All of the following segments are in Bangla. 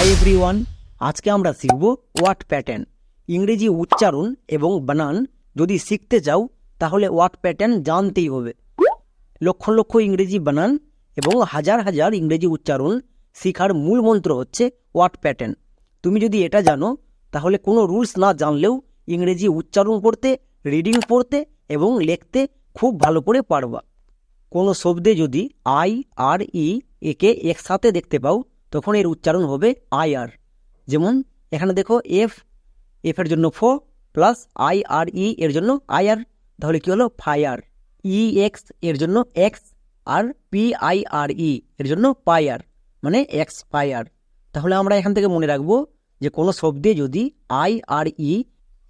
হাই এভরিওয়ান আজকে আমরা শিখব ওয়াট প্যাটার্ন ইংরেজি উচ্চারণ এবং বানান, যদি শিখতে চাও, তাহলে ওয়াট প্যাটার্ন জানতেই হবে। লক্ষ লক্ষ ইংরেজি বানান এবং হাজার হাজার ইংরেজি উচ্চারণ শেখার মূল মন্ত্র হচ্ছে ওয়াট প্যাটার্ন তুমি যদি এটা জানো, তাহলে কোনো রুলস না জানলেও ইংরেজি উচ্চারণ করতে রিডিং পড়তে এবং লিখতে খুব ভালো করে পারবা। কোনো শব্দে যদি আই আর ই একে একসাথে দেখতে পাও তখন এর উচ্চারণ হবে আই আর। যেমন, এখানে দেখো এফ এফের জন্য ফো, প্লাস আই আর ই এর জন্য আই আর। তাহলে কি হলো? ফায়ার ই এক্সের জন্য X R P I R E এর জন্য পায়ার মানে এক্স পায়ার তাহলে আমরা এখান থেকে মনে রাখব যে কোনো শব্দে যদি আই আর ই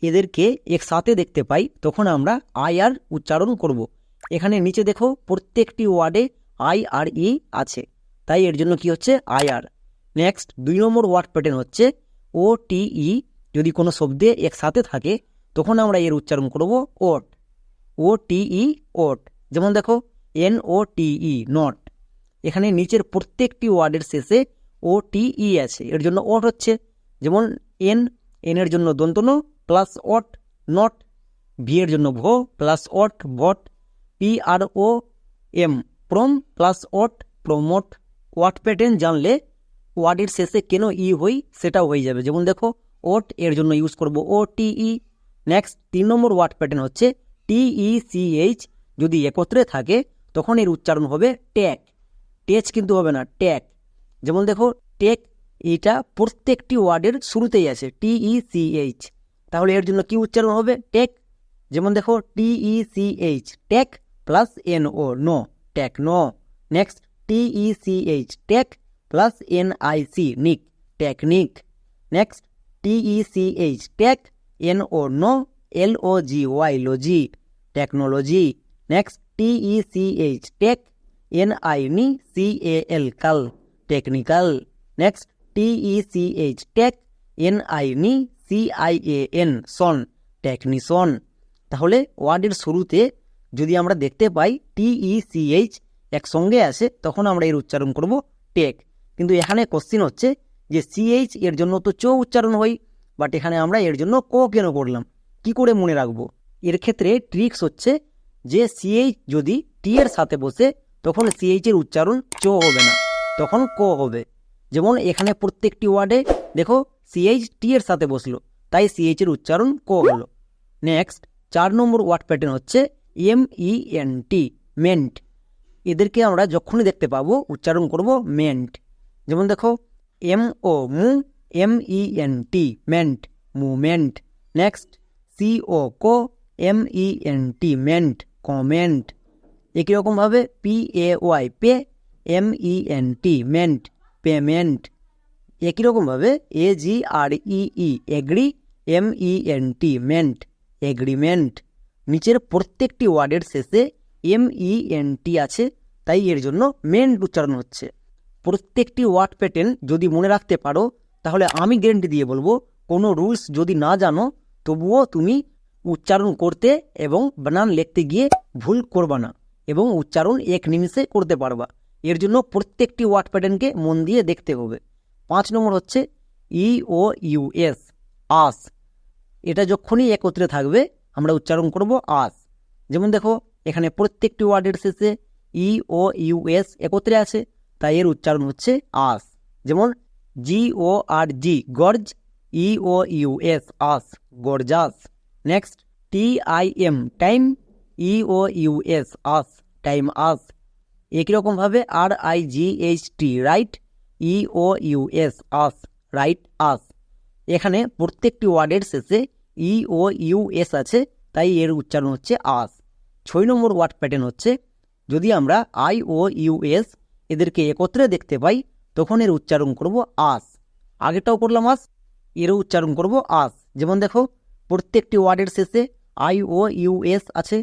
এদেরকে একসাথে দেখতে পাই, তখন আমরা আই আর উচ্চারণ করব। এখানে নিচে দেখো প্রত্যেকটি ওয়ার্ডে আই আর ই আছে। তাই এর জন্য কি হচ্ছে? আয়ার নেক্সট দুই নম্বর ওয়ার্ড প্যাটার্ন হচ্ছে ও টি ই যদি কোনো শব্দে একসাথে থাকে, তখন আমরা এর উচ্চারণ করব ওট ও টি ই ওট যেমন দেখো N O T E not এখানে নিচের প্রত্যেকটি ওয়ার্ডের শেষে ও টি ই আছে। এর জন্য ওট হচ্ছে, যেমন এন এন এর জন্য দন্তন প্লাস অট নট ভি এর জন্য ভো plus ought bought P R O M prom plus ought promote what pattern জানলে ওয়ার্ডের শেষে কেন ই হই সেটাও হয়ে যাবে। যেমন দেখো, ওট এর জন্য ইউজ করব ও টি ই নেক্সট তিন নম্বর ওয়ার্ড প্যাটার্ন হচ্ছে টি ই সি এইচ যদি একত্রে থাকে, তখন এর উচ্চারণ হবে ট্যাক। টেচ কিন্তু হবে না, ট্যাক। যেমন দেখো টেক এটা প্রত্যেকটি ওয়ার্ডের শুরুতেই আছে টি ই সি এইচ তাহলে এর জন্য কি উচ্চারণ হবে? টেক যেমন দেখো T E C H tech plus N O no techno. Next T E tech plus N I C nic technique next T E tech N O no L O G Y logy technology next T E tech N I ni C A L cal technical next T E tech N I ni C I A N cian technician তাহলে ওয়ার্ডের শুরুতে যদি আমরা দেখতে পাই টি ই সি এইচ একসঙ্গে আসে, তখন আমরা এর উচ্চারণ করব টেক। কিন্তু এখানে কোশ্চিন হচ্ছে যে সিএইচ এর জন্য তো চো উচ্চারণ হয় বাট এখানে আমরা এর জন্য ক কেন করলাম? কি করে মনে রাখব? এর ক্ষেত্রে ট্রিক্স হচ্ছে যে সিএইচ যদি টি এর সাথে বসে, তখন সিএইচ এর উচ্চারণ চো হবে না, তখন ক হবে। যেমন এখানে প্রত্যেকটি ওয়ার্ডে দেখো সিএইচ টি এর সাথে বসল, তাই সিএইচ এর উচ্চারণ ক হলো। নেক্সট চার নম্বর ওয়ার্ড প্যাটার্ন হচ্ছে M E N T ment এদেরকে আমরা যখনই দেখতে পাবো, উচ্চারণ করব মেন্ট যেমন দেখো, M O mo, M E N T ment movement next, C O co, M E N T ment comment. একই রকমভাবে P A Y, pay, M E N T ment payment. একই রকমভাবে A G R E E, agree, M E N T ment agreement. নিচের প্রত্যেকটি ওয়ার্ডের শেষে এম ই টি আছে, তাই এর জন্য মেন্ট উচ্চারণ হচ্ছে। প্রত্যেকটি ওয়ার্ড প্যাটার্ন যদি মনে রাখতে পারো, তাহলে আমি গ্যারেন্টি দিয়ে বলব, কোনো রুলস যদি না জানো, তবুও তুমি উচ্চারণ করতে এবং বানান লিখতে গিয়ে ভুল করবা না এবং উচ্চারণ এক নিমিষে করতে পারবা। এর জন্য প্রত্যেকটি ওয়ার্ড প্যাটার্নকে মন দিয়ে দেখতে হবে। পাঁচ নম্বর হচ্ছে ই ও ইউ এস আস। এটা যখনই একত্রে থাকবে, আমরা উচ্চারণ করব আস। যেমন দেখো এখানে প্রত্যেকটি ওয়ার্ডের শেষে ই ও ইউ এস একত্রে আছে তাই এর উচ্চারণ হচ্ছে আস। যেমন G O R G, gorge, E O U S, ous, gorgeous. Next, T I M, time, E O U S, ous, timeous. একই রকমভাবে R I G H T, right, E O U S, ous, righteous. এখানে প্রত্যেকটি ওয়ার্ডের শেষে ই ও ইউ এস আছে, তাই এর উচ্চারণ হচ্ছে আস। ছয় নম্বর ওয়ার্ড প্যাটার্ন হচ্ছে, যদি আমরা আই ও ইউ এস এদেরকে একত্রে দেখতে পাই তখন এর উচ্চারণ করব আস। আগেটাও করলাম আস, এরও উচ্চারণ করব আস। যেমন দেখো, প্রত্যেকটি ওয়ার্ডের শেষে আই ও ইউ এস আছে,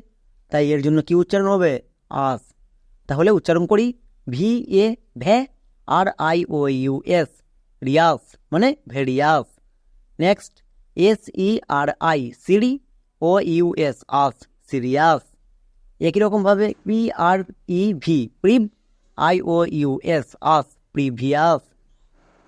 তাই এর জন্য কি উচ্চারণ হবে? আস। তাহলে উচ্চারণ করি V A va R I O U S rious মানে various. Next S E R I seri O U S ous serious একই রকমভাবে P R E V prev I O U S, ous, previous.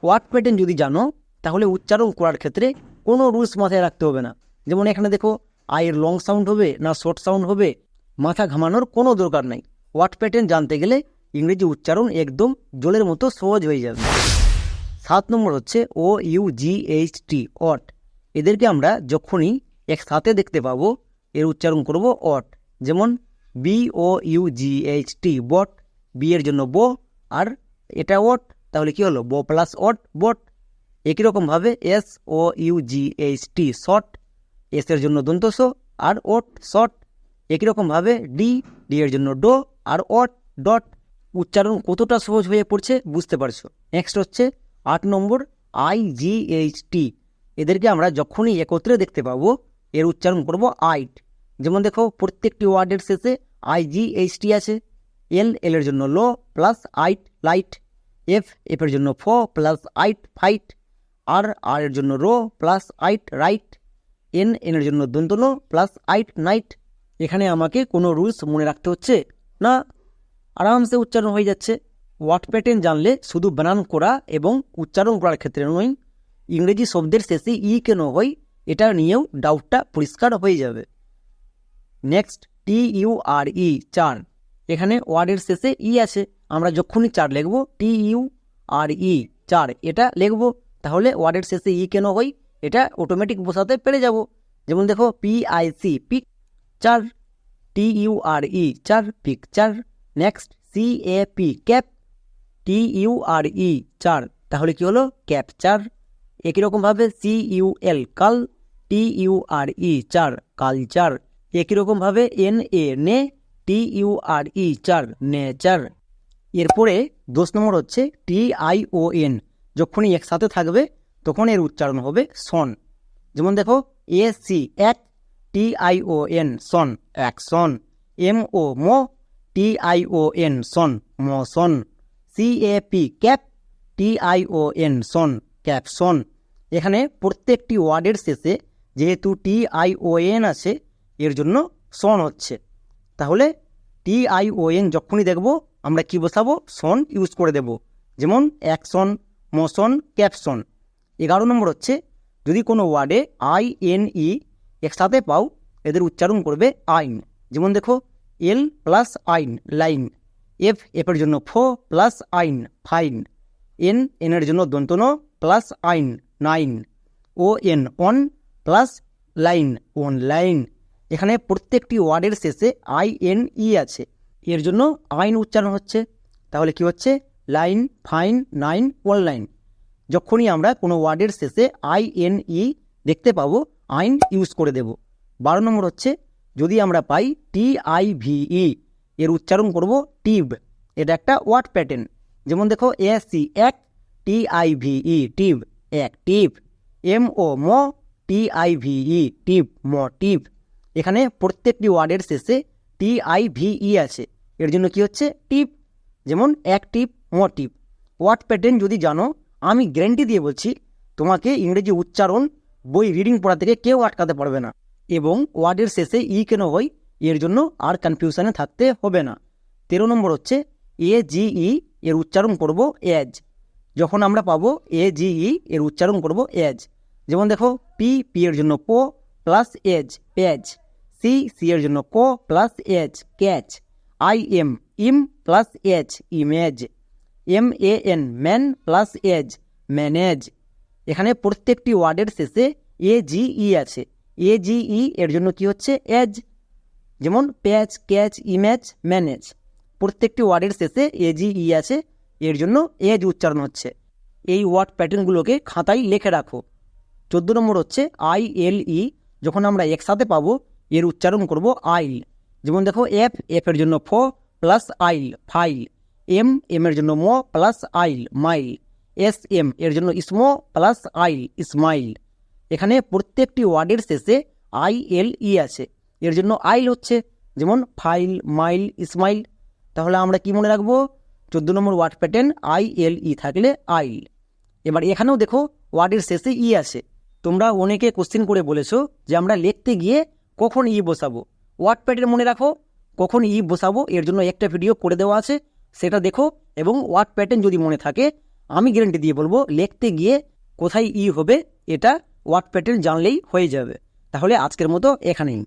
Word pattern যদি জানো, তাহলে উচ্চারণ করার ক্ষেত্রে কোনো রুলস মাথায় রাখতে হবে না। যেমন এখানে দেখো, আয়ের লং সাউন্ড হবে না শর্ট সাউন্ড হবে, মাথা ঘামানোর কোনো দরকার নাই। ওয়ার্ড প্যাটার্ন জানতে গেলে ইংরেজি উচ্চারণ একদম জলের মতো সহজ হয়ে যাবে। সাত নম্বর হচ্ছে O U G H T ought এদেরকে আমরা যখনই একসাথে দেখতে পাবো, এর উচ্চারণ করব অট যেমন B O U G H T bought B এর জন্য বো আর এটা ওট তাহলে কি হলো? বো প্লাস ওট বট একই রকমভাবে S O U G H T sought S এর জন্য দন্তস আর ওট শট একই রকমভাবে ডি ডি এর জন্য ডো আর অট ডট উচ্চারণ কতটা সহজ হয়ে পড়ছে বুঝতে পারছ? নেক্সট হচ্ছে আট নম্বর আই জি এইচ টি এদেরকে আমরা যখনই একত্রে দেখতে পাবো, এর উচ্চারণ করব আইট যেমন দেখো, প্রত্যেকটি ওয়ার্ডের শেষে আই জি এইচ টি আছে এল এল এর জন্য lo plus ight light F F এর জন্য fo plus ight fight R R এর জন্য ro plus ight right N N এর জন্য দন্তনো প্লাস আইট নাইট এখানে আমাকে কোনো রুলস মনে রাখতে হচ্ছে না। আরামসে উচ্চারণ হয়ে যাচ্ছে। ওয়ার্ড প্যাটার্ন জানলে শুধু বানান করা এবং উচ্চারণ করার ক্ষেত্রে নয়, ইংরেজি শব্দের শেষে ই কেন হয়, এটা নিয়েও ডাউটটা পরিষ্কার হয়ে যাবে। নেক্সট টি ইউ আর ই চার। এখানে ওয়ার্ডের শেষে ই আছে। আমরা যখনই চার লিখব টি ইউ আর ই চার। এটা লিখব, তাহলে ওয়ার্ডের শেষে ই কেন হয়? এটা অটোমেটিক বসাতে পেরে যাব। যেমন দেখো পি আই সি পিক চার। টি U R E ture picture next C A P cap T U R E ture. তাহলে কি হলো? ক্যাপচার একই রকমভাবে সি ইউ এল কাল। টি ইউ আর ই চার। কালচার একই রকমভাবে এন, এ, নে, টি, ইউ, আর, ই, চার নেচার এরপরে দশ নম্বর হচ্ছে টি, আই, ও, এন। যখনই একসাথে থাকবে, তখন এর উচ্চারণ হবে সন। যেমন দেখো, A, C, ac, T, I, O, N, tion action M, O, mo, T, I, O, N, tion motion C, A, P, cap, T, I, O, N, tion caption এখানে প্রত্যেকটি ওয়ার্ডের শেষে যেহেতু টি, আই, ও, এন আছে এর জন্য সন হচ্ছে। তাহলে টি আই ও এন যখনই দেখব, আমরা কি বসাবো? সন ইউজ করে দেব। যেমন অ্যাকশন মোশন ক্যাপশন এগারো নম্বর হচ্ছে, যদি কোনো ওয়ার্ডে আই এন ই একসাথে পাও, এদের উচ্চারণ করবে আইন। যেমন দেখো, L plus ine, line. F এফের জন্য fo plus ine, fine. N এনের জন্য দন্তন plus ine, nine. O, N, on plus line online. এখানে প্রত্যেকটি ওয়ার্ডের শেষে আই এন ই আছে। এর জন্য আইন উচ্চারণ হচ্ছে। তাহলে কি হচ্ছে? Line, fine, nine, online. যখনই আমরা কোনো ওয়ার্ডের শেষে আই এন ই দেখতে পাবো, আইন ইউজ করে দেব। বারো নম্বর হচ্ছে, যদি আমরা পাই টি আই ভি ই এর উচ্চারণ করব টিব এটা একটা ওয়ার্ড প্যাটার্ন। যেমন দেখো, এ সি, এক T I V E tube এক টিপ এম, ও, ম টি আই ভি ই টিপ ম টিপ এখানে প্রত্যেকটি ওয়ার্ডের শেষে টি আই ভি ই আছে। এর জন্য কি হচ্ছে? টিপ। যেমন এক টিপ ম টিপ। ওয়ার্ড প্যাটার্ন যদি জানো, আমি গ্যারেন্টি দিয়ে বলছি, তোমাকে ইংরেজি উচ্চারণ, বই রিডিং পড়া থেকে কেউ আটকাতে পারবে না। এবং ওয়ার্ডের শেষে ই কেন হয়? এর জন্য আর কনফিউশনে থাকতে হবে না। তেরো নম্বর হচ্ছে, এ জি ই এর উচ্চারণ করব এজ যখন আমরা পাবো এ জি ই এর উচ্চারণ করব এজ যেমন দেখো, পি পি এর জন্য po plus age page C C এর জন্য co plus age cage I M im plus age image M A N man plus age manage এখানে প্রত্যেকটি ওয়ার্ডের শেষে এ জি ই আছে। এ জি ই এর জন্য কি হচ্ছে? এজ যেমন প্যাচ ক্যাচ ইমেজ ম্যানেজ প্রত্যেকটি ওয়ার্ডের শেষে এ জি ই আছে। এর জন্য এজ উচ্চারণ হচ্ছে। এই ওয়ার্ড প্যাটার্নগুলোকে খাতায় লিখে রাখো। চোদ্দ নম্বর হচ্ছে আই এল ই যখন আমরা একসাথে পাবো এর উচ্চারণ করব আইল। যেমন দেখো, এফ এফ এর জন্য ফো প্লাস আইল, ফাইল। এম এম এর জন্য mo plus ile, mile. S, M এর জন্য ইসমো প্লাস আইল, ইসমাইল। এখানে প্রত্যেকটি ওয়ার্ডের শেষে আই, এল, ই আছে। এর জন্য আইল হচ্ছে, যেমন ফাইল, মাইল, ইসমাইল। তাহলে আমরা কি মনে রাখব? চোদ্দ নম্বর word pattern, I, L, E থাকলে আইল। এবার এখানেও দেখো, ওয়ার্ডের শেষে ই আছে। তোমরা অনেকে কোশ্চেন করে বলেছ যে আমরা লিখতে গিয়ে কখন ই বসাবো? ওয়ার্ড প্যাটার্ন মনে রাখো, কখন ই বসাবো, এর জন্য একটা ভিডিও করে দেওয়া আছে, সেটা দেখো এবং ওয়ার্ড প্যাটার্ন যদি মনে থাকে, আমি গ্যারেন্টি দিয়ে বলব, লিখতে গিয়ে কোথায় ই হবে, এটা ওয়ার্ড প্যাটার্ন জানলেই হয়ে যাবে। তাহলে আজকের মতো এখানেই।